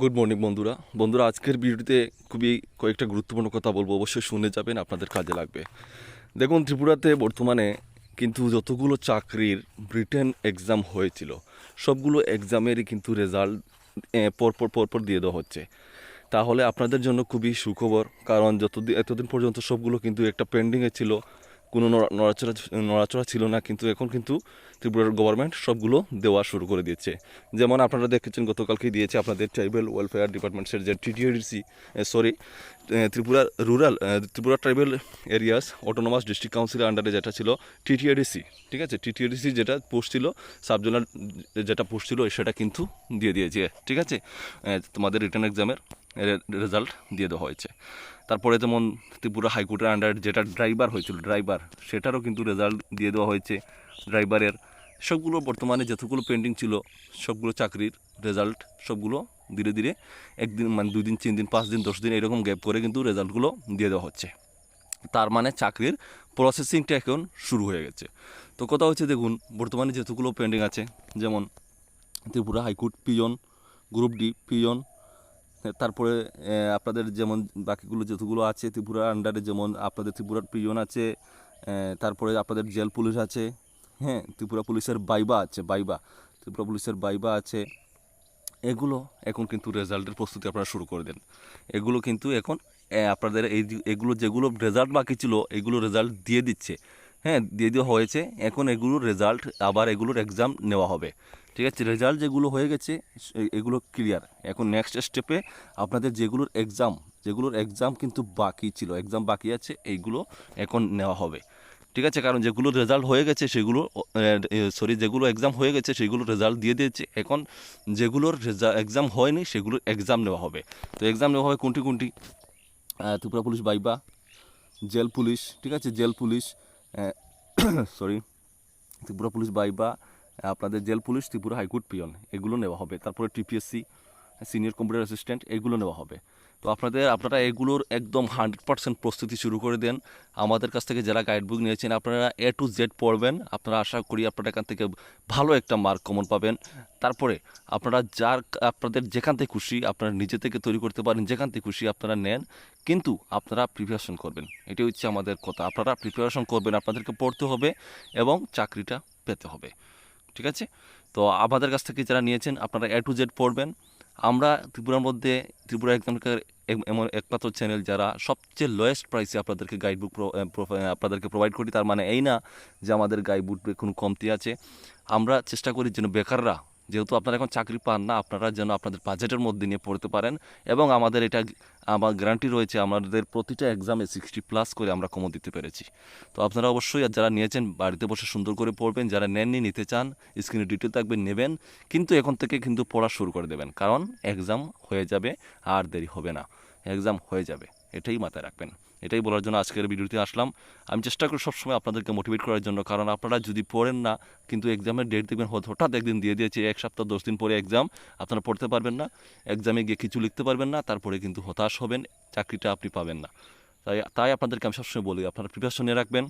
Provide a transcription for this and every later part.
Good morning বন্ধুরা। বন্ধুরা, আজকের ভিডিওতে খুবই কয়েকটা গুরুত্বপূর্ণ কথা বলব। অবশ্যই শুনে যাবেন, আপনাদের কাজে লাগবে। দেখুন, ত্রিপুরাতে বর্তমানে কিন্তু যতগুলো চাকরির ব্রিটেন এক্সাম হয়েছিল, সবগুলো এক্সামেরই কিন্তু রেজাল্ট পরপর পরপর দিয়ে দেওয়া হচ্ছে। তাহলে আপনাদের জন্য খুবই সুখবর, কারণ যতদিন এতদিন পর্যন্ত সবগুলো কিন্তু একটা পেন্ডিংয়ে ছিল। কোনো নড়াচড়া নড়াচড়া ছিল না, কিন্তু এখন কিন্তু ত্রিপুরার গভর্নমেন্ট সবগুলো দেওয়া শুরু করে দিয়েছে। যেমন আপনারা দেখেছেন, গতকালকেই দিয়েছে আপনাদের ট্রাইবেল ওয়েলফেয়ার ডিপার্টমেন্টের যে TTAADC sorry Tripura rural Tripura tribal areas autonomous district কাউন্সিলের আন্ডারে যেটা ছিল টিটিএডিসি ঠিক আছে? টিটিএডিসি যেটা পোস্ট ছিল, সাবজোনাল যেটা পোস্ট ছিল, সেটা কিন্তু দিয়ে দিয়েছে, ঠিক আছে? তোমাদের রিটার্ন এক্সামের রেজাল্ট দিয়ে দেওয়া হয়েছে। তারপরে যেমন ত্রিপুরা হাইকোর্টের আন্ডার যেটা ড্রাইভার হয়েছিল ড্রাইভার সেটারও কিন্তু রেজাল্ট দিয়ে দেওয়া হয়েছে। ড্রাইভারের সবগুলো বর্তমানে যতগুলো পেন্ডিং ছিল, সবগুলো চাকরির রেজাল্ট সবগুলো ধীরে ধীরে একদিন মানে দুই দিন তিন দিন, পাঁচ দিন, দশ দিন এরকম গ্যাপ করে কিন্তু রেজাল্টগুলো দিয়ে দেওয়া হচ্ছে। তার মানে চাকরির প্রসেসিংটা এখন শুরু হয়ে গেছে। তো কথা হচ্ছে দেখুন, বর্তমানে যতগুলো পেন্ডিং আছে, যেমন Tripura high court peon group D peon তারপরে আপনাদের যেমন বাকিগুলো যতগুলো আছে ত্রিপুরার আন্ডারে যেমন আপনাদের ত্রিপুরার পিয়ন আছে তারপরে আপনাদের জেল পুলিশ আছে হ্যাঁ ত্রিপুরা পুলিশের বাইবা আছে, বাইবা, ত্রিপুরা পুলিশের বাইবা আছে, এগুলো এখন কিন্তু রেজাল্টের প্রস্তুতি আপনারা শুরু করে দেন। এগুলো কিন্তু এখন আপনাদের এই, এগুলো যেগুলো রেজাল্ট বাকি ছিল, এগুলো রেজাল্ট দিয়ে দিচ্ছে। হ্যাঁ দিয়ে দেওয়া হয়েছে। এখন এগুলোর রেজাল্ট আবার এগুলোর এক্সাম নেওয়া হবে। ঠিক আছে রেজাল্ট যেগুলো হয়ে গেছে এগুলো ক্লিয়ার এখন নেক্সট স্টেপে আপনাদের যেগুলোর এক্সাম যেগুলোর এক্সাম কিন্তু বাকি ছিল এক্সাম বাকি আছে, এইগুলো এখন নেওয়া হবে। ঠিক আছে, কারণ যেগুলো রেজাল্ট হয়ে গেছে, সেগুলো সরি যেগুলো এক্সাম হয়ে গেছে, সেগুলো রেজাল্ট দিয়ে দিয়েছে। এখন যেগুলোর এক্সাম হয়নি, সেগুলোর এক্সাম নেওয়া হবে। তো এক্সাম নেওয়া হবে কোনটি কোনটি? ত্রিপুরা পুলিশ, বাইবা, জেল পুলিশ, ঠিক আছে, jail police sorry Tripura police বাইবা আপনাদের jail police, Tripura high court peon, এগুলো নেওয়া হবে। তারপরে টিপিএসসি সিনিয়র কম্পিউটার অ্যাসিস্ট্যান্ট, এগুলো নেওয়া হবে। তো আপনাদের, আপনারা এগুলোর একদম হান্ড্রেড পার্সেন্ট প্রস্তুতি শুরু করে দেন। আমাদের কাছ থেকে যারা গাইড বুক নিয়েছেন, আপনারা এ টু জেড পড়বেন। আপনারা আশা করি আপনারা এখান থেকে ভালো একটা মার্ক কমন পাবেন। তারপরে আপনারা যার, আপনাদের যেখান থেকে খুশি, আপনারা নিজে থেকে তৈরি করতে পারেন, যেখান থেকে খুশি আপনারা নেন। কিন্তু আপনারা প্রিপারেশন করবেন। এটাই হচ্ছে আমাদের কথা। আপনারা প্রিপারেশন করবেন, আপনাদেরকে পড়তে হবে এবং চাকরিটা পেতে হবে। ঠিক আছে? তো আমাদের কাছ থেকে যারা নিয়েছেন, আপনারা এ টু জেড পড়বেন। আমরা ত্রিপুরার মধ্যে, ত্রিপুরা এক্সামকার এমন একমাত্র চ্যানেল যারা সবচেয়ে লোয়েস্ট প্রাইসে আপনাদেরকে গাইড বুক আপনাদেরকে প্রোভাইড করি। তার মানে এই না যে আমাদের গাইড বুক কোনো কমতি আছে। আমরা চেষ্টা করি যেন বেকাররা যেহেতু আপনারা এখন চাকরি পান না, আপনারা যেন আপনাদের বাজেটের মধ্যে নিয়ে পড়তে পারেন এবং আমাদের এটা আমার গ্যারান্টি রয়েছে, আমাদের প্রতিটা এক্সামে সিক্সটি প্লাস করে আমরা কমন দিতে পেরেছি। তো আপনারা অবশ্যই যারা নিয়েছেন, বাড়িতে বসে সুন্দর করে পড়বেন, যারা নেননি নিতে চান স্ক্রিনে ডিটেল থাকবে, নেবেন, কিন্তু এখন থেকে কিন্তু পড়া শুরু করে দেবেন, কারণ এক্সাম হয়ে যাবে আর দেরি হবে না এক্সাম হয়ে যাবে, এটাই মাথায় রাখবেন। এটাই বলার জন্য আজকের ভিডিওতে আসলাম। আমি চেষ্টা করি সবসময় আপনাদেরকে মোটিভেট করার জন্য, কারণ আপনারা যদি পড়েন না, কিন্তু এক্সামের ডেট দেখবেন হঠাৎ- একদিন দিয়ে দিয়েছে, এক সপ্তাহ, দশ দিন পরে এক্সাম আপনারা পড়তে পারবেন না। এক্সামে গিয়ে কিছু লিখতে পারবেন না, তারপরে কিন্তু হতাশ হবেন, চাকরিটা আপনি পাবেন না। তাই তাই আপনাদেরকে আমি সবসময় বলি, আপনারা প্রিপারেশন নিয়ে রাখবেন।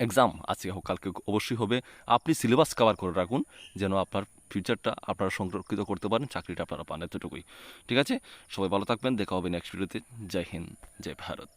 এক্সাম আজকে হোক, কালকে অবশ্যই হবে। আপনি সিলেবাস কভার করে রাখুন, যেন আপনার ফিউচারটা আপনারা সংরক্ষিত করতে পারেন, চাকরিটা আপনারা পান, এতটুকুই। ঠিক আছে? সবাই ভালো থাকবেন, দেখা হবে নেক্সট ভিডিওতে জয় হিন্দ, জয় ভারত।